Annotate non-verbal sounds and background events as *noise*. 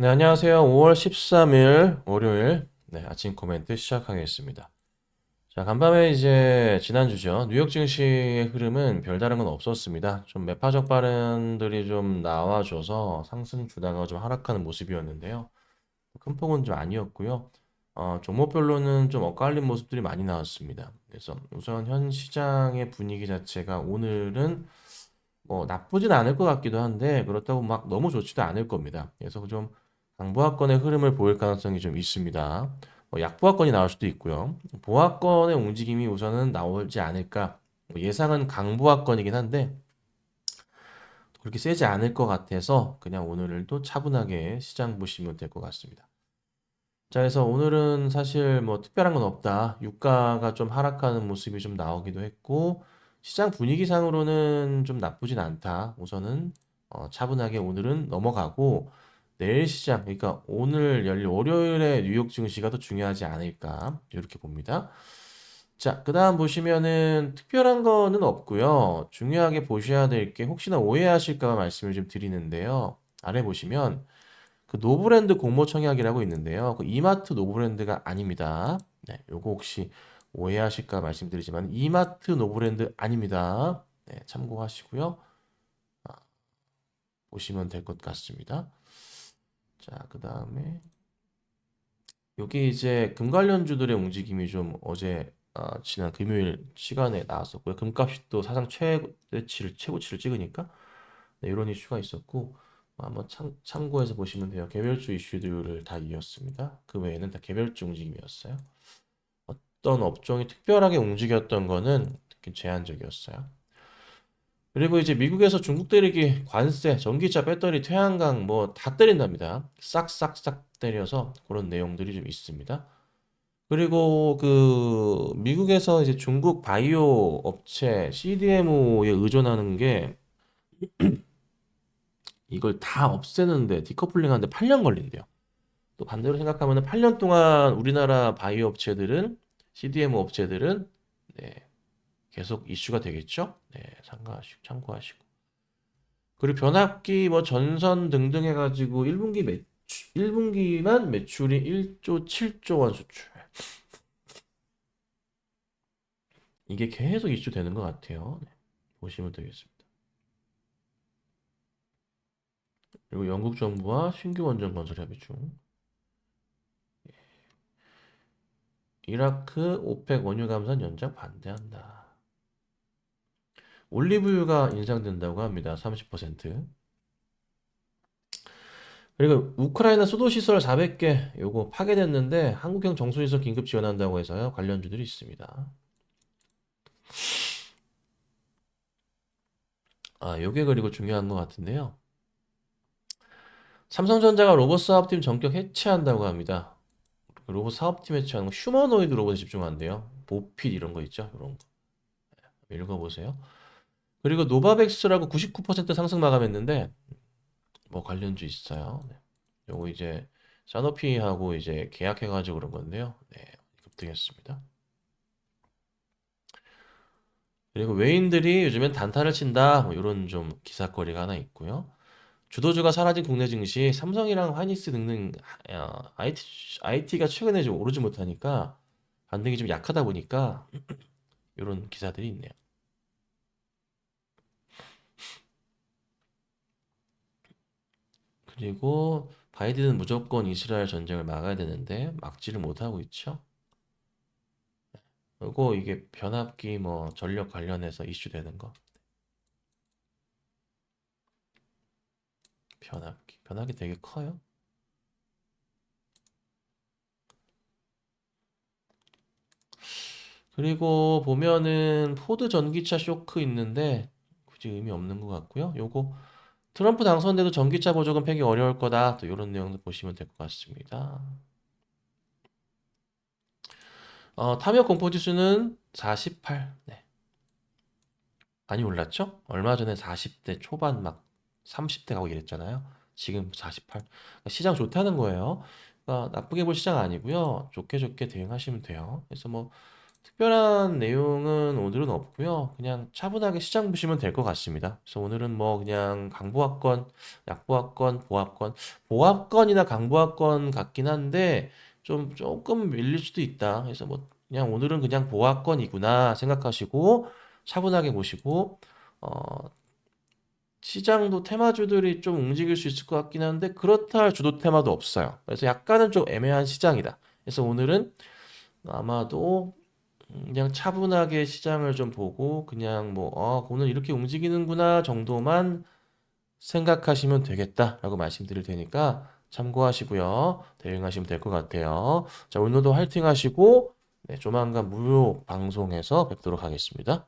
네, 안녕하세요. 5월 13일 월요일 네, 아침 코멘트 시작하겠습니다. 자, 간밤에 이제 지난주죠. 뉴욕 증시의 흐름은 별다른 건 없었습니다. 좀 매파적 발언들이 좀 나와줘서 상승 주다가 좀 하락하는 모습이었는데요. 큰 폭은 좀 아니었고요. 어, 종목별로는 좀 엇갈린 모습들이 많이 나왔습니다. 그래서 우선 현 시장의 분위기 자체가 오늘은 뭐 나쁘진 않을 것 같기도 한데 그렇다고 막 너무 좋지도 않을 겁니다. 그래서 좀 강보합권의 흐름을 보일 가능성이 좀 있습니다. 뭐 약보합권이 나올 수도 있고요. 보합권의 움직임이 우선은 나오지 않을까. 뭐 예상은 강보합권이긴 한데 그렇게 세지 않을 것 같아서 그냥 오늘도 차분하게 시장 보시면 될 것 같습니다. 자, 그래서 오늘은 사실 뭐 특별한 건 없다. 유가가 좀 하락하는 모습이 좀 나오기도 했고 시장 분위기상으로는 좀 나쁘진 않다. 우선은 어, 차분하게 오늘은 넘어가고 내일 시장, 그러니까 오늘 열릴 월요일에 뉴욕 증시가 더 중요하지 않을까 이렇게 봅니다. 자, 그 다음 보시면은 특별한 거는 없고요. 중요하게 보셔야 될 게 혹시나 오해하실까 봐 말씀을 좀 드리는데요. 아래 보시면 그 노브랜드 공모 청약이라고 있는데요. 그 이마트 노브랜드가 아닙니다. 네, 요거 혹시 오해하실까 말씀드리지만 이마트 노브랜드 아닙니다. 네, 참고하시고요. 아, 보시면 될 것 같습니다. 자, 그 다음에 여기 이제 금 관련주들의 움직임이 좀 어제 아, 지난 금요일 시간에 나왔었고요. 금값이 또 사상 최고치를 최고치를 찍으니까 네, 이런 이슈가 있었고 뭐 한번 참, 참고해서 보시면 돼요. 개별주 이슈들을 다 이었습니다. 그 외에는 다 개별주 움직임이었어요. 어떤 업종이 특별하게 움직였던 거는 특히 제한적이었어요. 그리고 이제 미국에서 중국 때리기 관세, 전기차, 배터리, 태양광 뭐 다 때린답니다. 싹싹싹 때려서 그런 내용들이 좀 있습니다. 그리고 그 미국에서 이제 중국 바이오 업체 CDMO에 의존하는 게 *clears throat* 이걸 다 없애는데 디커플링 하는데 8년 걸린대요. 또 반대로 생각하면 8년 동안 우리나라 바이오 업체들은 CDMO 업체들은 네, 계속 이슈가 되겠죠? 네, 참고하시고 참고하시고. 그리고 변압기 뭐 전선 등등 해가지고 1분기 매출 1분기만 매출이 1조 7조 원 수출. 이게 계속 이슈 되는 것 같아요. 네, 보시면 되겠습니다. 그리고 영국 정부와 신규 원전 건설 협의 중. 예. 이라크 오펙 원유 감산 연장 반대한다. 올리브유가 인상된다고 합니다. 30%. 그리고 우크라이나 수도 시설 400개 요거 파괴됐는데 한국형 정수시설 긴급 지원한다고 해서요. 관련주들이 있습니다. 아, 요게 그리고 중요한 것 같은데요. 삼성전자가 로봇 사업팀 전격 해체한다고 합니다. 로봇 사업팀 해체하는 거 휴머노이드 로봇에 집중한대요. 보필 이런 거 있죠? 이런 거. 네, 읽어보세요. 그리고 노바백스라고 99% 상승 마감했는데 뭐 관련주 있어요. 네. 요거 이제 사노피하고 이제 계약해가지고 그런 건데요. 네, 급등했습니다. 그리고 외인들이 요즘엔 단타를 친다. 뭐 이런 좀 기사거리가 하나 있고요. 주도주가 사라진 국내 증시, 삼성이랑 하이닉스 등등 어, IT, IT가 최근에 좀 오르지 못하니까 반등이 좀 약하다 보니까 이런 기사들이 있네요. 그리고 바이든은 무조건 이스라엘 전쟁을 막아야 되는데 막지를 못하고 있죠. 그리고 이게 변압기 뭐 전력 관련해서 이슈 되는 거. 변압기. 변압기 되게 커요. 그리고 보면은 포드 전기차 쇼크 있는데 굳이 의미 없는 것 같고요. 요거 트럼프 당선돼도 전기차 보조금 폐기 어려울 거다. 또 이런 내용도 보시면 될 것 같습니다. 어, 탐욕 공포 지수는 48. 네. 많이 올랐죠? 얼마 전에 40대 초반 막 30대 가고 이랬잖아요. 지금 48. 그러니까 시장 좋다는 거예요. 그러니까 나쁘게 볼 시장 아니고요. 좋게 좋게 대응하시면 돼요. 그래서 뭐 특별한 내용은 오늘은 없고요. 그냥 차분하게 시장 보시면 될 것 같습니다. 그래서 오늘은 뭐 그냥 강보합권, 약보합권, 보합권, 보합권이나 강보합권 같긴 한데 좀 조금 밀릴 수도 있다. 그래서 뭐 그냥 오늘은 그냥 보합권이구나 생각하시고 차분하게 보시고 어 시장도 테마주들이 좀 움직일 수 있을 것 같긴 한데 그렇다 할 주도 테마도 없어요. 그래서 약간은 좀 애매한 시장이다. 그래서 오늘은 아마도 그냥 차분하게 시장을 좀 보고 그냥 뭐 어, 오늘 이렇게 움직이는구나 정도만 생각하시면 되겠다라고 말씀드릴 테니까 참고하시고요. 대응하시면 될 것 같아요. 자, 오늘도 화이팅 하시고 네, 조만간 무료 방송에서 뵙도록 하겠습니다.